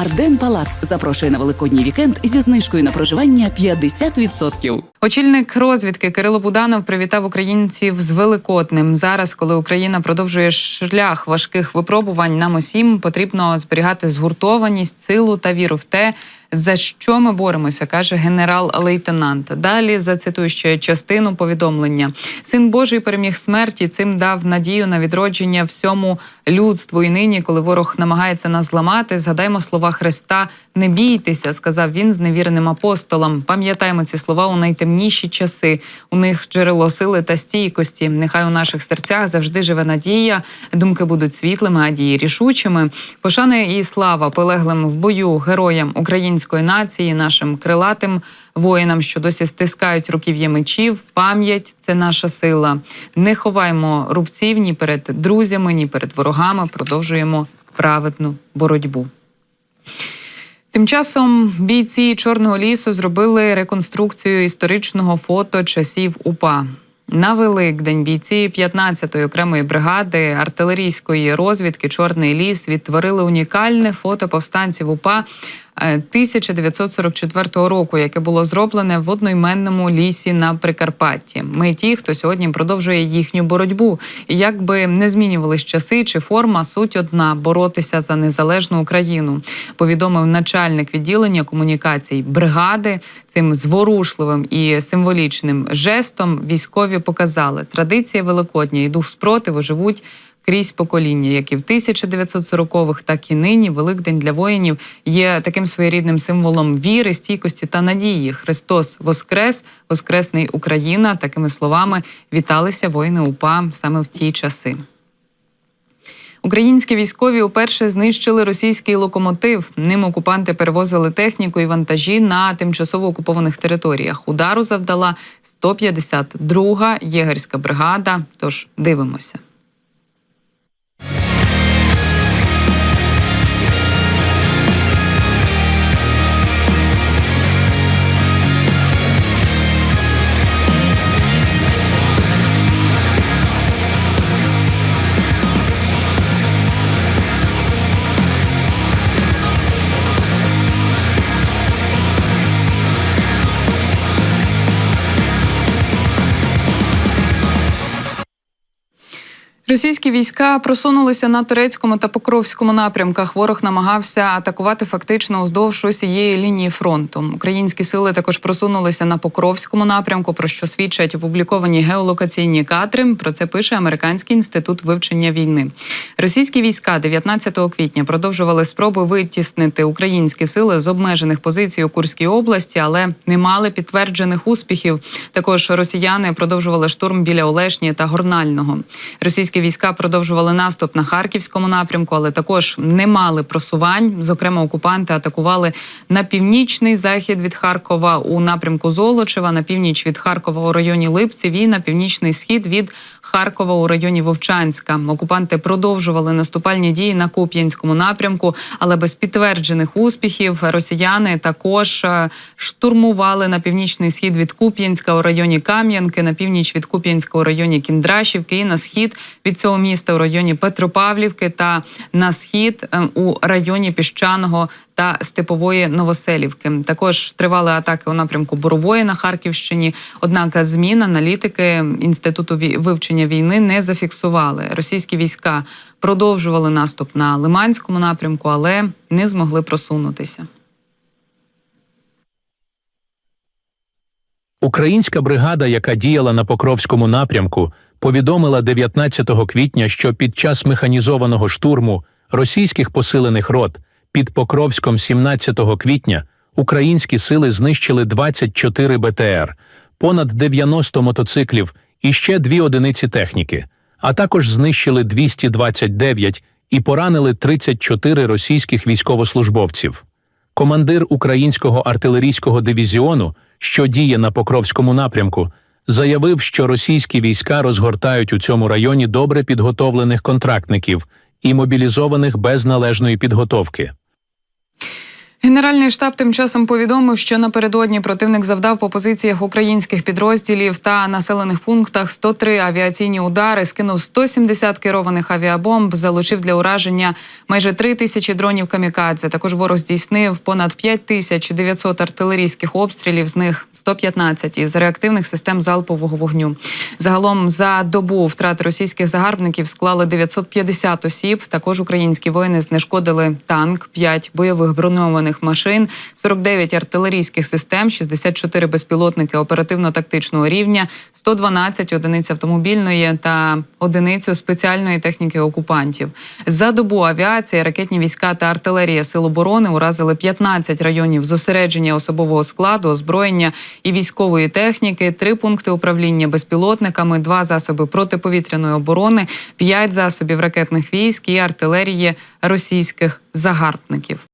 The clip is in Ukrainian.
Арден Палац запрошує на великодній вікенд зі знижкою на проживання 50%. Очільник розвідки Кирило Буданов привітав українців з великодним. Зараз, коли Україна продовжує шлях важких випробувань, нам усім потрібно зберігати згуртованість, силу та віру в те, за що ми боремося, каже генерал-лейтенант. Далі зацитую ще частину повідомлення. Син Божий переміг смерті. Цим дав надію на відродження всьому людству. І нині, коли ворог намагається нас зламати, згадаймо слова Христа: не бійтеся, сказав він з невірним апостолом. Пам'ятаємо ці слова у найтемніші часи. У них джерело сили та стійкості. Нехай у наших серцях завжди живе надія. Думки будуть світлими, а дії рішучими. Пошана і слава полеглим в бою героям української нації, нашим крилатим воїнам, що досі стискають руків'я мечів. Пам'ять це наша сила. Не ховаймо рубців ні перед друзями, ні перед ворогами. Продовжуємо праведну боротьбу. Тим часом бійці Чорного лісу зробили реконструкцію історичного фото часів УПА. На Великдень бійці 15-ї окремої бригади артилерійської розвідки Чорний ліс відтворили унікальне фото повстанців УПА 1944 року, яке було зроблене в одноіменному лісі на Прикарпатті. Ми ті, хто сьогодні продовжує їхню боротьбу. І як би не змінювались часи чи форма, суть одна боротися за незалежну Україну. Повідомив начальник відділення комунікацій бригади. Цим зворушливим і символічним жестом військові показали традиція Великодня і дух спротиву живуть крізь покоління, як і в 1940-х, так і нині. Великдень для воїнів є таким своєрідним символом віри, стійкості та надії. Христос Воскрес, Воскресний Україна. Такими словами віталися воїни УПА саме в ті часи. Українські військові уперше знищили російський локомотив. Ним окупанти перевозили техніку і вантажі на тимчасово окупованих територіях. Удару завдала 152-га єгерська бригада. Тож дивимося. Російські війська просунулися на турецькому та покровському напрямках. Ворог намагався атакувати фактично уздовж усієї лінії фронту. Українські сили також просунулися на покровському напрямку, про що свідчать опубліковані геолокаційні кадри. Про це пише Американський інститут вивчення війни. Російські війська 19 квітня продовжували спроби витіснити українські сили з обмежених позицій у Курській області, але не мали підтверджених успіхів. Також росіяни продовжували штурм біля Олешні та Горнального. Російські війська продовжували наступ на харківському напрямку, але також не мали просувань. Зокрема, окупанти атакували на північний захід від Харкова у напрямку Золочева, на північ від Харкова у районі Липців і на північний схід від Харкова у районі Вовчанська. Окупанти продовжували наступальні дії на Куп'янському напрямку, але без підтверджених успіхів росіяни також е, штурмували на північний схід від Куп'янська у районі Кам'янки, на північ від Куп'янська у районі Кіндрашівки і на схід від цього міста у районі Петропавлівки та на схід е, у районі Піщаного та Степової Новоселівки. Також тривали атаки у напрямку Борової на Харківщині. Однак змін аналітики інституту вивчення війни не зафіксували. Російські війська продовжували наступ на Лиманському напрямку, але не змогли просунутися. Українська бригада, яка діяла на Покровському напрямку, повідомила 19 квітня, що під час механізованого штурму російських посилених рот під Покровськом 17 квітня українські сили знищили 24 БТР, понад 90 мотоциклів і ще дві одиниці техніки, а також знищили 229 і поранили 34 російських військовослужбовців. Командир українського артилерійського дивізіону, що діє на Покровському напрямку, заявив, що російські війська розгортають у цьому районі добре підготовлених контрактників і мобілізованих без належної підготовки. Генеральний штаб тим часом повідомив, що напередодні противник завдав по позиціях українських підрозділів та населених пунктах 103 авіаційні удари, скинув 170 керованих авіабомб, залучив для ураження майже 3 тисячі дронів камікадзе. Також ворог здійснив понад 5 тисяч 900 артилерійських обстрілів, з них 115 із реактивних систем залпового вогню. Загалом за добу втрати російських загарбників склали 950 осіб. Також українські воїни знешкодили танк, 5 бойових броньованих машин, 49 артилерійських систем, 64 безпілотники оперативно-тактичного рівня, 112 одиниць автомобільної та одиницю спеціальної техніки окупантів. За добу авіація, ракетні війська та артилерія Сил оборони уразили 15 районів зосередження особового складу, озброєння і військової техніки, три пункти управління безпілотниками, два засоби протиповітряної оборони, п'ять засобів ракетних військ і артилерії російських загарбників.